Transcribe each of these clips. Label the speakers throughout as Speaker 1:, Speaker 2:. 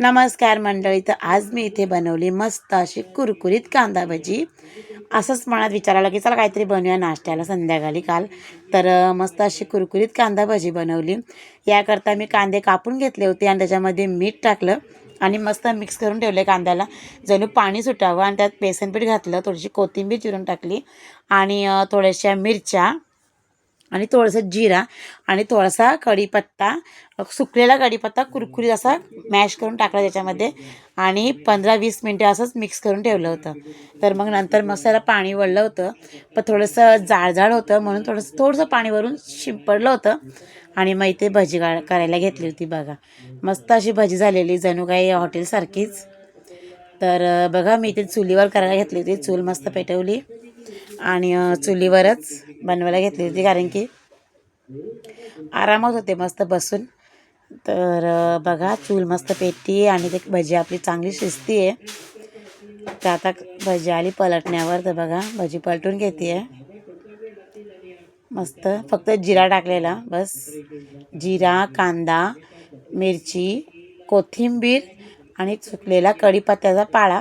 Speaker 1: नमस्कार मंडळी तर आज मी इथे बनवली मस्त अशी कुरकुरीत कांदा भजी. असंच मनात विचारायला की चला काहीतरी बनवूया नाश्त्याला संध्याकाळी काल. तर मस्त अशी कुरकुरीत कांदा भजी बनवली. याकरता मी कांदे कापून घेतले होते आणि त्याच्यामध्ये मीठ टाकलं आणि मस्त मिक्स करून ठेवले कांद्याला. जणू पाणी सुटावं आणि त्यात बेसनपीठ घातलं थोडीशी कोथिंबीर चिरून टाकली आणि थोड्याशा मिरच्या आणि थोडंसं जिरा आणि थोडासा कढीपत्ता सुकलेला कढीपत्ता कुरकुरीत असा मॅश करून टाकला त्याच्यामध्ये आणि पंधरा वीस मिनटं असंच मिक्स करून ठेवलं होतं. तर मग नंतर मसाला पाणी वळलं होतं. पण थोडंसं जाळजाळ होतं म्हणून थोडंसं थोडंसं पाणी वरून शिंपडलं होतं आणि मग इथे भजी गा करायला घेतली होती बघा. मस्त अशी भजी झालेली जणू काही हॉटेलसारखीच तर बघा मी इथे चुलीवर करायला घेतली होती. चूल मस्त पेटवली. आणि चुलीवरच बनवायला घेतली होती कारण की आरामात होते मस्त बसून. तर बघा चूल मस्त पेटती आणि ते भजी आपली चांगली शिजती आहे. तर आता भजी आली पलटण्यावर. तर बघा भजी पलटून घेते. आहे मस्त फक्त जिरा टाकलेला बस. जिरा कांदा मिरची कोथिंबीर आणि सुकलेला कढीपत्त्याचा पाळा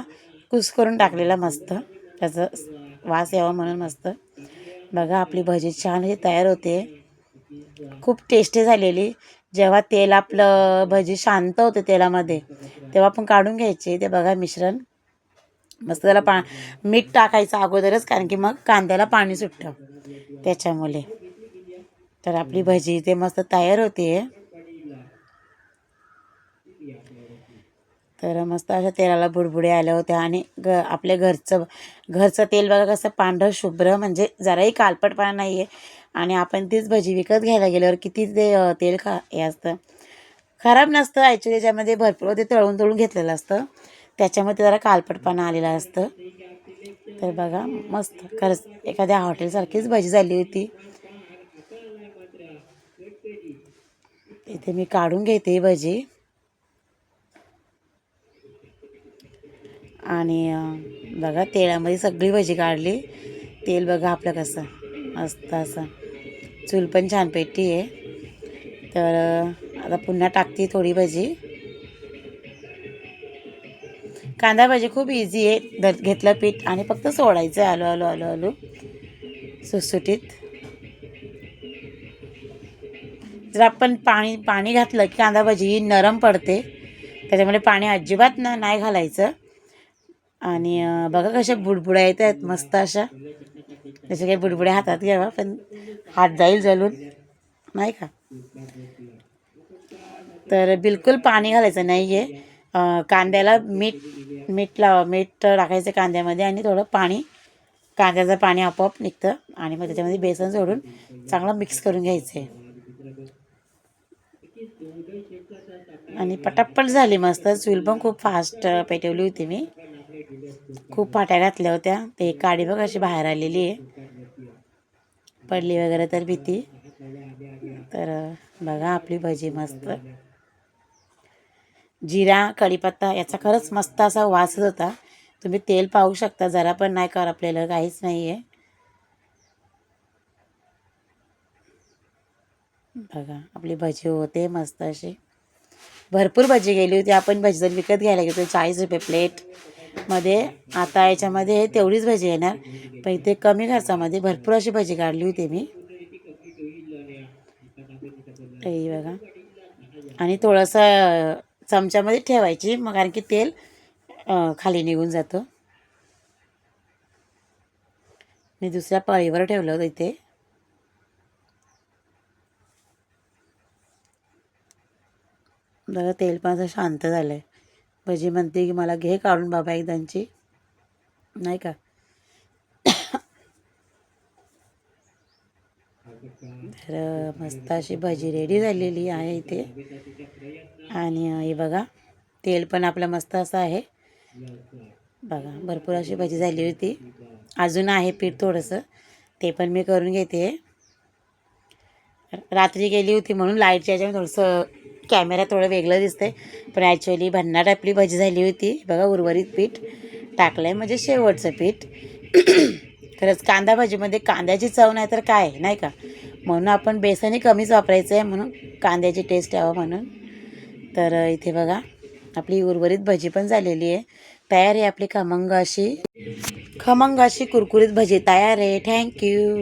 Speaker 1: कुस करून टाकलेला मस्त. त्याचं वास यावा म्हणून मस्त बघा आपली भजी छान अशी तयार होते. खूप टेस्टी झालेली. जेव्हा तेल आपलं भजी शांत होते तेलामध्ये तेव्हा आपण काढून घ्यायचे. ते बघा मिश्रण. मस्त त्याला पा मीठ टाकायचं अगोदरच कारण की मग कांद्याला पाणी सुटतं. त्याच्यामुळे. तर आपली भजी ते मस्त तयार होते. तर मस्त अशा तेलाला बुडबुडे आल्या होत्या आणि ग आपल्या घरचं घरचं तेल बघा कसं पांढरं शुभ्र म्हणजे जराही कालपटपणा नाही आहे आणि आपण तीच भजी विकत घ्यायला गेल्यावर किती ते तेल खा हे असतं. खराब नसतं ॲक्च्युली त्याच्यामध्ये भरपूर ते तळून तळून घेतलेलं असतं. त्याच्यामध्ये जरा कालपटपणा आलेला असतं. तर बघा मस्त. खरंच एखाद्या हॉटेलसारखीच भजी झाली होती. इथे मी काढून घेते ही भजी. आणि बघा तेलामध्ये सगळी भजी काढली. तेल बघा आपलं कसं मस्त असं. चूल पण छान पेटती आहे. तर आता पुन्हा टाकते थोडी भजी. कांदा भाजी खूप इझी आहे. धर घेतलं पीठ आणि फक्त सोडायचं आलो आलो आलो आलू. सुटसुटीत. जर आपण पाणी पाणी घातलं की कांदा भाजी ही नरम पडते. त्याच्यामुळे पाणी अजिबात ना नाही घालायचं. आणि बघा कशा बुडबुड्या येत आहेत मस्त अशा. जसं काही बुडबुड्या हातात घ्यावा पण हात जाईल जलून. नाही का? तर बिलकुल पाणी घालायचं नाही आहे कांद्याला मीठ मीठ लावा मीठ टाकायचं कांद्यामध्ये आणि थोडं पाणी कांद्याचं पाणी आपोआप निघतं आणि मग त्याच्यामध्ये बेसन सोडून चांगलं मिक्स करून घ्यायचं. आहे आणि पटापट झाली मस्त. चूल पण खूप फास्ट पेटवली होती मी. खूप फाट्या घातल्या होत्या. ते काडी बघ अशी बाहेर आलेली आहे. पडली वगैरे तर भीती. तर बघा आपली भजी मस्त. जिरा कढीपत्ता याचा खरंच मस्त असा वासच होता. तुम्ही तेल पाहू शकता जरा पण नाही कर आपल्याला काहीच नाही आहे बघा आपली भजी होते मस्त अशी. भरपूर भजी गेली होती. आपण भजी जर विकत घ्यायला गेलो चाळीस रुपये प्लेट. मध्ये आता याच्यामध्ये तेवढीच भजी येणार. पण इथे कमी खर्चामध्ये भरपूर अशी भजी काढली होती मी. बघा. आणि थोडंसं चमच्यामध्ये ठेवायची मग कारण की तेल खाली निघून जातं. मी दुसऱ्या पळीवर ठेवलं होतं इथे. बघा तेल पण असं शांत झालं आहे भजी म्हणते की मला घे काढून बाबा एकदांची. नाही का? तर मस्त अशी भजी रेडी झालेली आहे इथे. आणि हे बघा तेल पण आपलं मस्त असं आहे. बघा भरपूर अशी भजी झाली होती. अजून आहे पीठ थोडंसं. ते पण मी करून घेते. रात्री गेली होती म्हणून लाईटच्या याच्यामध्ये थोडंसं कॅमेरा थोडं वेगळं दिसतंय. पण ॲक्च्युअली भन्नाट आपली भजी झाली होती. बघा उर्वरित पीठ टाकलं आहे म्हणजे शेवटचं पीठ. खरंच कांदा भाजीमध्ये कांद्याची चव नाही तर काय नाही का? म्हणून आपण बेसनही कमीच वापरायचं आहे म्हणून कांद्याची टेस्ट यावं म्हणून. तर इथे बघा आपली उर्वरित भजी पण झालेली आहे. तयार आहे आपली खमंग अशी. खमंग अशी कुरकुरीत भजी. तयार आहे. थँक्यू